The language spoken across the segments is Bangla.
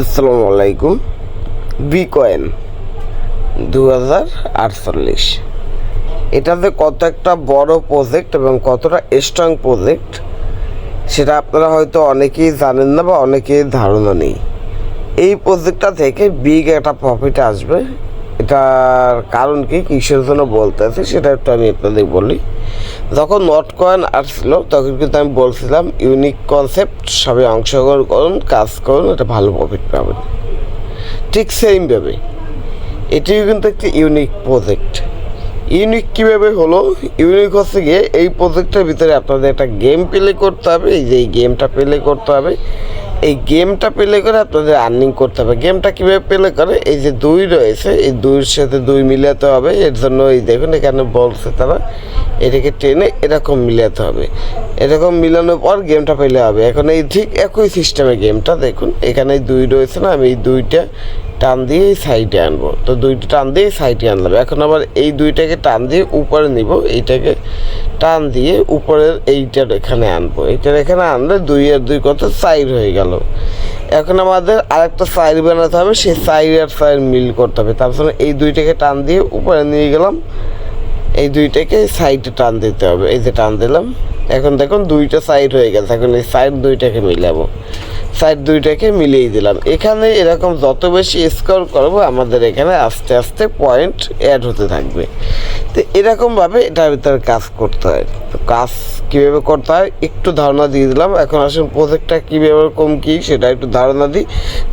আসসালামু আলাইকুম। বি কয়েন দু হাজার আটচল্লিশ এটাতে কত একটা বড় প্রজেক্ট এবং কতটা স্ট্রং প্রজেক্ট সেটা আপনারা হয়তো অনেকেই জানেন না বা অনেকেই ধারণা নেই। এই প্রজেক্টটা থেকে বিগ একটা প্রফিট আসবে। এটার কারণ কি? কিসের জন্য বলতে আছে, সেটা একটু আমি আপনাদের বলি। যখন নট কয়েন আসছিল তখন কিন্তু আমি বলছিলাম, ইউনিক কনসেপ্ট সবাই অংশগ্রহণ করুন কাজ করুন, এটা ভালো প্রফিট পাবেন। ঠিক সেইমভাবে এটিও কিন্তু একটি ইউনিক প্রজেক্ট ইউনিক কীভাবে হলো? ইউনিক হচ্ছে গিয়ে, এই প্রজেক্টের ভিতরে আপনাদের একটা গেম প্লে করতে হবে, এই যে এই গেমটা প্লে করতে হবে। এই গেমটা প্লে করে আপনাদের আর্নিং করতে হবে। গেমটা কীভাবে প্লে করে? এই যে দুই রয়েছে, এই দুইয়ের সাথে দুই মিলাতে হবে। এর জন্য এই দেখুন এখানে বলছে তারা, এটাকে টেনে এরকম মিলাতে হবে। এরকম মিলানোর পর গেমটা পেলে হবে। এখন এই ঠিক একই সিস্টেমে গেমটা দেখুন। এখানে দুই রয়েছে না, আমি এই দুইটা টান দিয়ে এই সাইডে আনব। তো দুইটা টান দিয়ে সাইডে আনলাম। এখন আবার এই দুইটাকে টান দিয়ে উপরে নিব। এইটাকে টান দিয়ে উপরের এইটার এখানে আনব। এইটার এখানে আনলে দুই আর দুই কত? সাইড হয়ে গেল। এখন আমাদের আরেকটা সাইড বানাতে হবে। সেই সাইড আর সাইড মিল করতে হবে। তার জন্য এই দুইটাকে টান দিয়ে উপরে নিয়ে গেলাম। এই দুইটাকে সাইডে টান দিতে হবে। এই যে টান দিলাম। এখন দেখুন দুইটা সাইড হয়ে গেছে। এখন এই সাইড দুইটাকে মিলাবো। সাইড দুইটাকে মিলিয়ে দিলাম। এখানে এরকম যত বেশি স্কোর করব, আমাদের এখানে আস্তে আস্তে পয়েন্ট অ্যাড হতে থাকবে। তো এরকমভাবে এটার ভিতরে কাজ করতে হয়। তো কাজ কীভাবে করতে হয়, একটু ধারণা দিয়ে দিলাম। এখন আসুন প্রজেক্টটা কীভাবে কম কী, সেটা একটু ধারণা দিই।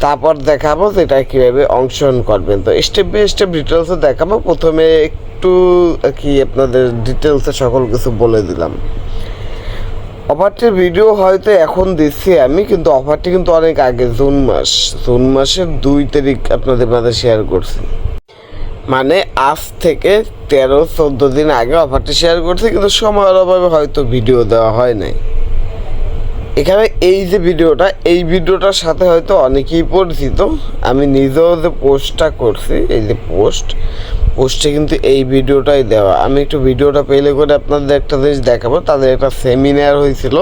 তারপর দেখাবো এটা কীভাবে অংশগ্রহণ করবেন। তো স্টেপ বাই স্টেপ ডিটেলসে দেখাবো। প্রথমে একটু কি আপনাদের ডিটেলসে সকল কিছু বলে দিলাম। অফারটির ভিডিও হয়তো এখন দিচ্ছি আমি, কিন্তু অফারটি কিন্তু অনেক আগে, জুন মাস। জুন মাসের দুই তারিখ আপনাদের মাঝে শেয়ার করছি। মানে আজ থেকে তেরো, চোদ্দ দিন আগে অফারটি শেয়ার করছি, কিন্তু সময়ের অভাবে হয়তো ভিডিও দেওয়া হয় নাই। এখানে এই যে ভিডিওটা এই ভিডিওটার সাথে হয়তো অনেকেই পরিচিত। আমি নিজেও যে পোস্টটা করছি, এই যে পোস্ট পোস্টে কিন্তু এই ভিডিওটাই দেওয়া। আমি একটু ভিডিওটা পেলে করে আপনাদের একটা জিনিস দেখাবো। তাদের একটা সেমিনার হয়েছিল।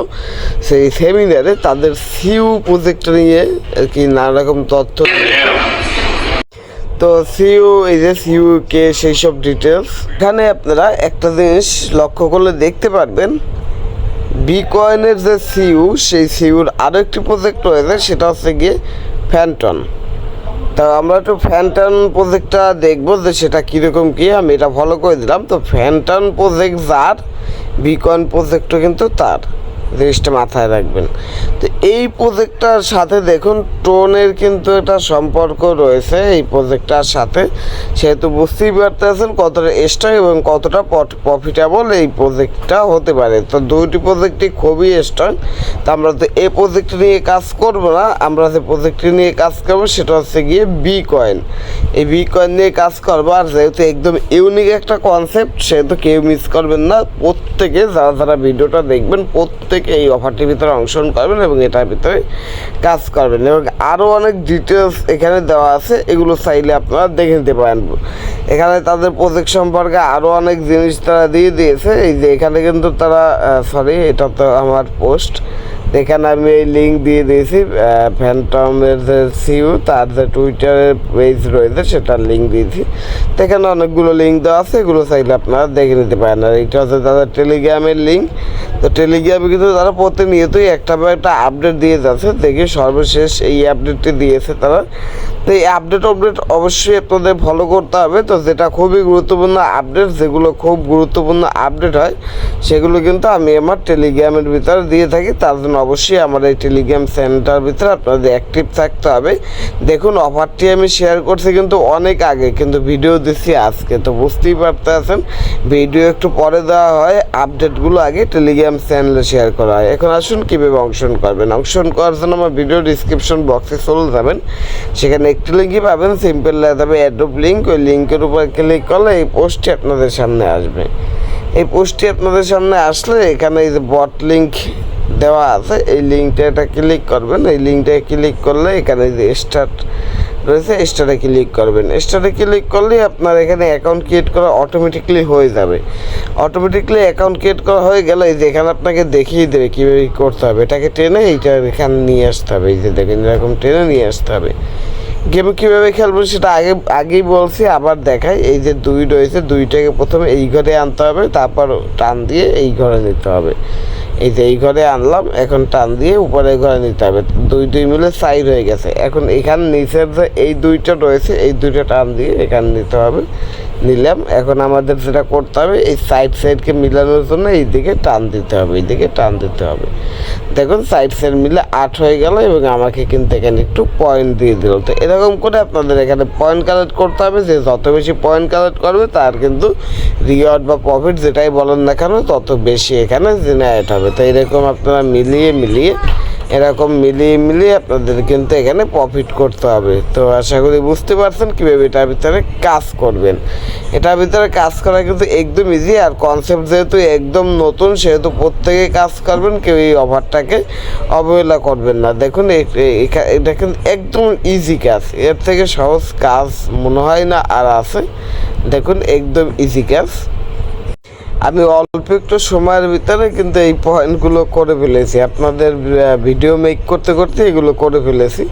সেই সেমিনারে তাদের সিউ প্রজেক্ট নিয়ে আর কি নানা রকম তথ্য তো সিইউ এই যে সিইউ কে সেই সব ডিটেলস এখানে আপনারা একটা জিনিস লক্ষ্য করলে দেখতে পারবেন। বি কয়েনের যে সিইউ সেই সিইউর আরও একটি প্রজেক্ট রয়েছে, সেটা হচ্ছে গিয়ে ফ্যান্টন তা আমরা একটু ফ্যান ফ্যান্টন প্রজেক্টটা দেখব যে সেটা কীরকম কী, আমি এটা ফলো করে দিলাম। তো ফ্যান ফ্যান্টন প্রজেক্ট যার বিকন প্রজেক্টও কিন্তু তার। জিনিসটা মাথায় রাখবেন। তো এই প্রজেক্টটার সাথে দেখুন, টোনের কিন্তু একটা সম্পর্ক রয়েছে এই প্রজেক্টটার সাথে। সেহেতু বুঝতেই পারতেছেন কতটা স্ট্রং এবং কতটা প্রফিটেবল এই প্রজেক্টটা হতে পারে। তো দুইটি প্রজেক্টই খুবই স্ট্রং তো আমরা তো এই প্রজেক্ট নিয়ে কাজ করব না, আমরা যে প্রজেক্টটি নিয়ে কাজ করব সেটা হচ্ছে গিয়ে বি কয়েন এই বি কয়েন নিয়ে কাজ করব, আর যেহেতু একদম ইউনিক একটা কনসেপ্ট সেহেতু কেউ মিস করবেন না। প্রত্যেকে যারা যারা ভিডিওটা দেখবেন, প্রত্যেকে এই অফারটির ভিতরে অংশগ্রহণ করবেন এবং এটার ভিতরে কাজ করবেন। এবং আরও অনেক ডিটেলস এখানে দেওয়া আছে, এগুলো চাইলে আপনারা দেখে নিতে পারেন। এখানে তাদের প্রজেক্ট সম্পর্কে আরও অনেক জিনিস তারা দিয়ে দিয়েছে। এই যে এখানে কিন্তু তারা সরি এটা তো আমার পোস্ট এখানে আমি এই লিঙ্ক দিয়ে দিয়েছি ফ্যান্টমের যে সিউ তার যে টুইটারের পেজ রয়েছে, সেটার লিঙ্ক দিয়েছি। তো এখানে অনেকগুলো লিঙ্ক দেওয়া আছে, এগুলো চাইলে আপনারা দেখে নিতে পারেন। আর এটা হচ্ছে তাদের টেলিগ্রামের লিঙ্ক তো টেলিগ্রামে কিন্তু তারা প্রতিনিয়তই একটা বা একটা আপডেট দিয়ে যাচ্ছে। দেখি সর্বশেষ এই আপডেটটি দিয়েছে তারা। তো এই আপডেট আপডেট অবশ্যই আপনাদের ফলো করতে হবে। তো যেটা খুবই গুরুত্বপূর্ণ আপডেট যেগুলো খুব গুরুত্বপূর্ণ আপডেট হয়, সেগুলো কিন্তু আমি আমার টেলিগ্রামের ভিতরে দিয়ে থাকি। তার জন্য অবশ্যই আমার এই টেলিগ্রাম চ্যানেলটার ভিতরে আপনাদের অ্যাক্টিভ থাকতে হবে। দেখুন অফারটি আমি শেয়ার করছি কিন্তু অনেক আগে, কিন্তু ভিডিও দিচ্ছি আজকে। তো বুঝতেই পারতে আছেন ভিডিও একটু পরে দেওয়া হয় আপডেটগুলো আগে টেলিগ্রাম চ্যানেলে শেয়ার করা হয়। এখন আসুন, কীভাবে অংশগ্রহণ করবেন? অংশগ্রহণ করার জন্য আমার ভিডিও ডিসক্রিপশন বক্সে চলে যাবেন। সেখানে একটি লিঙ্কই পাবেন সিম্পল যাবে অ্যাডোব লিঙ্ক ওই লিঙ্কের উপর ক্লিক করলে এই পোস্টটি আপনাদের সামনে আসবে। এই পোস্টটি আপনাদের সামনে আসলে এখানে এই যে বট লিঙ্ক দেওয়া আছে, এই লিঙ্কটা এটা ক্লিক করবেন, এই লিঙ্কটায় ক্লিক করলে এখানে যে স্টার্ট রয়েছে স্টারে ক্লিক করবেন। স্টারে ক্লিক করলেই আপনার এখানে অ্যাকাউন্ট ক্রিয়েট করা অটোমেটিকলি হয়ে যাবে। অটোমেটিকলি অ্যাকাউন্ট ক্রিয়েট করা হয়ে গেলে এই যে এখানে আপনাকে দেখিয়ে দেবে কীভাবে করতে হবে। এটাকে টেনে এইটা এখানে নিয়ে আসতে হবে। এই যে দেখেন, এরকম টেনে নিয়ে আসতে হবে। গেম কীভাবে খেলব সেটা আগে, আগেই বলছি, আবার দেখাই। এই যে দুই রয়েছে, দুইটাকে প্রথমে এই ঘরে আনতে হবে, তারপর টান দিয়ে এই ঘরে নিতে হবে। এই যে এই ঘরে আনলাম, এখন টান দিয়ে উপরে ঘরে নিতে হবে। দুই দুই মিলে সাইড হয়ে গেছে। এখন এখানে নিচের যে এই দুইটা রয়েছে, এই দুইটা টান দিয়ে এখানে নিতে হবে। নিলাম। এখন আমাদের যেটা করতে হবে, এই সাইড সাইডকে মিলানোর জন্য এই দিকে টান দিতে হবে এই দিকে টান দিতে হবে। দেখুন সাইড সাইড মিলে আট হয়ে গেল এবং আমাকে কিন্তু এখানে একটু পয়েন্ট দিয়ে দিল। তো এরকম করে আপনাদের এখানে পয়েন্ট কালেক্ট করতে হবে, যে যত বেশি পয়েন্ট কালেক্ট করবে, তার কিন্তু রিওয়ার্ড বা প্রফিট যেটাই বলেন না কেন, তত বেশি এখানে জেনারেট হবে। তো এরকম আপনারা মিলিয়ে মিলিয়ে এরকম মিলিয়ে মিলিয়ে আপনাদের কিন্তু এখানে প্রফিট করতে হবে। তো আশা করি বুঝতে পারছেন কীভাবে এটার ভিতরে কাজ করবেন। এটার ভিতরে কাজ করা কিন্তু একদম ইজি আর কনসেপ্ট যেহেতু একদম নতুন, সেহেতু প্রত্যেকে কাজ করবেন, কেউ এই অফারটাকে অবহেলা করবেন না। দেখুন এটা কিন্তু একদম ইজি কাজ। এর থেকে সহজ কাজ মনে হয় না, আর আছে। দেখুন, একদম ইজি কাজ। আমি অল্প একটু সময়ের ভিতরে কিন্তু এই পয়েন্টগুলো করে ফেলেছি। আপনাদের ভিডিও মেক করতে করতে এগুলো করে ফেলেছি।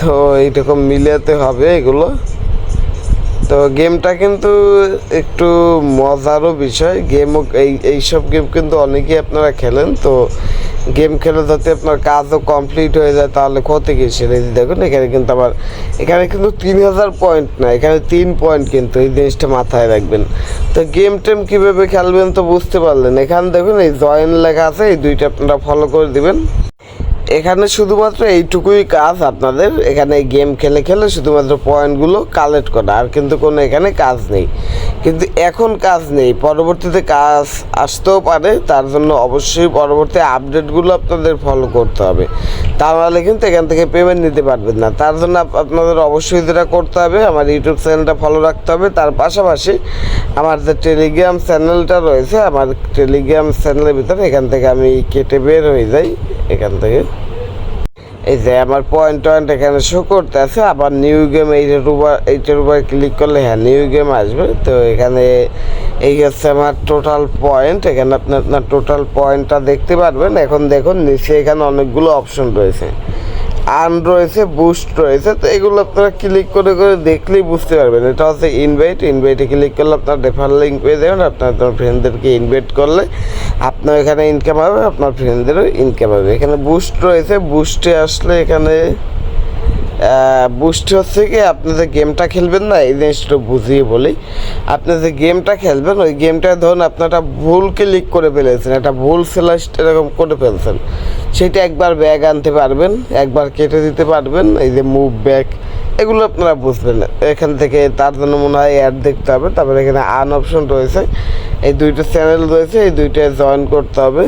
তো এইরকম মিলাতে হবে এগুলো। তো গেমটা কিন্তু একটু মজারও বিষয়। গেম এই, এইসব গেম কিন্তু অনেকেই আপনারা খেলেন, তো গেম খেলে যাতে আপনার কাজও কমপ্লিট হয়ে যায় তাহলে ক্ষতি এই যে দেখুন, এখানে কিন্তু আবার এখানে কিন্তু তিন হাজার পয়েন্ট না, এখানে তিন পয়েন্ট কিন্তু এই জিনিসটা মাথায় রাখবেন। তো গেম টেম কীভাবে খেলবেন তো বুঝতে পারলেন? এখানে দেখুন, এই জয়েন লেখা আছে, এই দুইটা আপনারা ফলো করে দিবেন। এখানে শুধুমাত্র এইটুকুই কাজ আপনাদের। এখানে গেম খেলে খেলে শুধুমাত্র পয়েন্টগুলো কালেক্ট করা, আর কিন্তু কোনো এখানে কাজ নেই। কিন্তু এখন কাজ নেই, পরবর্তীতে কাজ আসতেও পারে, তার জন্য অবশ্যই পরবর্তী আপডেটগুলো আপনাদের ফলো করতে হবে। তা কিন্তু এখান থেকে পেমেন্ট নিতে পারবেন না। তার জন্য আপনাদের অবশ্যই যেটা করতে হবে, আমার ইউটিউব চ্যানেলটা ফলো রাখতে হবে। তার পাশাপাশি আমার যে টেলিগ্রাম চ্যানেলটা রয়েছে, আমার টেলিগ্রাম চ্যানেলের ভিতরে এখান থেকে আমি কেটে বের হয়ে যাই। এখান থেকে। এই যে আমার পয়েন্ট টয়েন্ট এখানে শো করতে আছে আবার নিউ গেম এইটার উপর এইটার উপর ক্লিক করলে হ্যাঁ নিউ গেম আসবে। তো এখানে এই হচ্ছে আমার টোটাল পয়েন্ট এখানে আপনি আপনার টোটাল পয়েন্টটা দেখতে পারবেন। এখন দেখুন, নিচে এখানে অনেকগুলো অপশন রয়েছে। আর্ন রয়েছে, বুস্ট রয়েছে, তো এগুলো আপনারা ক্লিক করে করে দেখলেই বুঝতে পারবেন। এটা হচ্ছে ইনভাইট ইনভাইটে ক্লিক করলে আপনার রেফার লিঙ্ক পেয়ে যাবেন, আপনার আপনার ফ্রেন্ডদেরকে ইনভাইট করলে আপনার এখানে ইনকাম হবে, আপনার ফ্রেন্ডদেরও ইনকাম হবে। এখানে বুস্ট রয়েছে, বুস্টে আসলে এখানে বুস্ট হচ্ছে কি, আপনি যে গেমটা খেলবেন না, এই জিনিসটা বুঝিয়ে বলি। আপনি যে গেমটা খেলবেন, ওই গেমটা ধরুন আপনি একটা ভুল ক্লিক করে ফেলেছেন, একটা ভুল সেলাস্ট এরকম করে ফেলছেন। সেটা একবার ব্যাগ আনতে পারবেন, একবার কেটে দিতে পারবেন, এই যে মুভ ব্যাগ এগুলো আপনারা বুঝবেন। এখান থেকে তার জন্য মনে হয় অ্যাড দেখতে হবে, তারপরে এখানে আন অপশন রয়েছে। এই দুইটা চ্যানেল রয়েছে, এই দুইটায় জয়েন করতে হবে।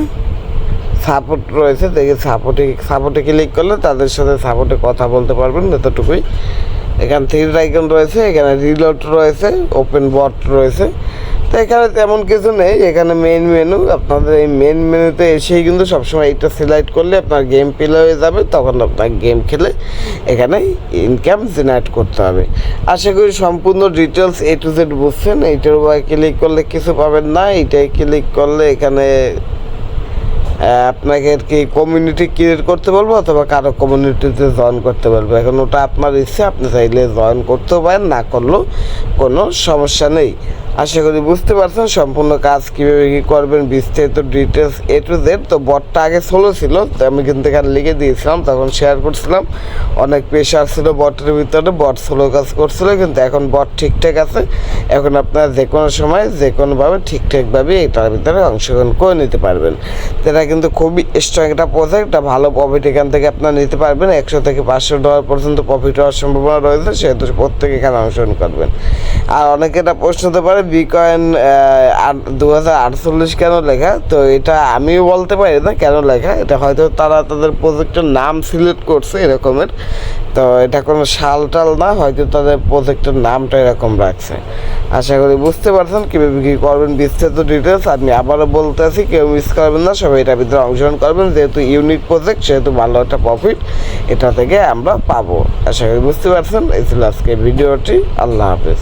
সাপোর্ট রয়েছে, দেখে সাপোর্টে সাপোর্টে ক্লিক করলে তাদের সাথে সাপোর্টে কথা বলতে পারবেন এতটুকুই। এখানে থ্রি আইকন রয়েছে, এখানে রিলোড রয়েছে ওপেন বট রয়েছে। তো এখানে তেমন কিছু নেই, এখানে মেন মেনু আপনাদের এই মেন মেনুতে এসেই কিন্তু সবসময় এইটা সিলেক্ট করলে আপনার গেম প্লে হয়ে যাবে, তখন আপনার গেম খেলে এখানে ইনকাম জেনারেট করতে হবে। আশা করি সম্পূর্ণ ডিটেলস এ টু জেড বুঝছেন, এইটার উপরে ক্লিক করলে কিছু পাবেন না, এইটাই ক্লিক করলে এখানে আপনাকে কি কমিউনিটি ক্রিয়েট করতে বলব অথবা কারও কমিউনিটিতে জয়েন করতে বলব? এখন ওটা আপনার ইচ্ছে, আপনি চাইলে জয়েন করতেও পারেন, না করলেও কোনো সমস্যা নেই। আশা করি বুঝতে পারছেন, সম্পূর্ণ কাজ কীভাবে কী করবেন, বিস্তারিত ডিটেলস এ টু জেড তো বটটা আগে স্লো ছিল, তো আমি কিন্তু এখানে লিখে দিয়েছিলাম, তখন শেয়ার করছিলাম। অনেক প্রেশার ছিল বটের ভিতরে, বট সোলো কাজ করছিল, কিন্তু এখন বট ঠিকঠাক আছে। এখন আপনারা যে কোনো সময়, যে কোনোভাবে ঠিকঠাকভাবে এটার ভিতরে অংশগ্রহণ করে নিতে পারবেন। এটা কিন্তু খুবই স্ট্রং একটা প্রজেক্ট এটা ভালো প্রফিট এখান থেকে আপনারা নিতে পারবেন। একশো থেকে পাঁচশো ডলার পর্যন্ত প্রফিট হওয়ার সম্ভাবনা রয়েছে, সেহেতু প্রত্যেকে এখানে অংশগ্রহণ করবেন। আর অনেকে এটা প্রশ্ন হতে পারে বিকয়েন দু আটচল্লিশ কেন লেখা? তো এটা আমিও বলতে পারি না কেন লেখা। এটা হয়তো তারা তাদের প্রজেক্টের নাম সিলেক্ট করছে এরকমের। তো এটা কোনো শাল টাল না, হয়তো তাদের প্রজেক্টের নামটা এরকম রাখছে। আশা করি বুঝতে পারছেন কীভাবে কী করবেন, বিস্তারিত ডিটেলস আমি আবারও বলতে আছি, কেউ মিস করবেন না, সবাই এটার ভিতরে অংশগ্রহণ করবেন। যেহেতু ইউনিক প্রজেক্ট সেহেতু ভালো একটা প্রফিট এটা থেকে আমরা পাবো। আশা করি বুঝতে পারছেন। এই ছিল আজকে ভিডিওটি। আল্লাহ হাফেজ।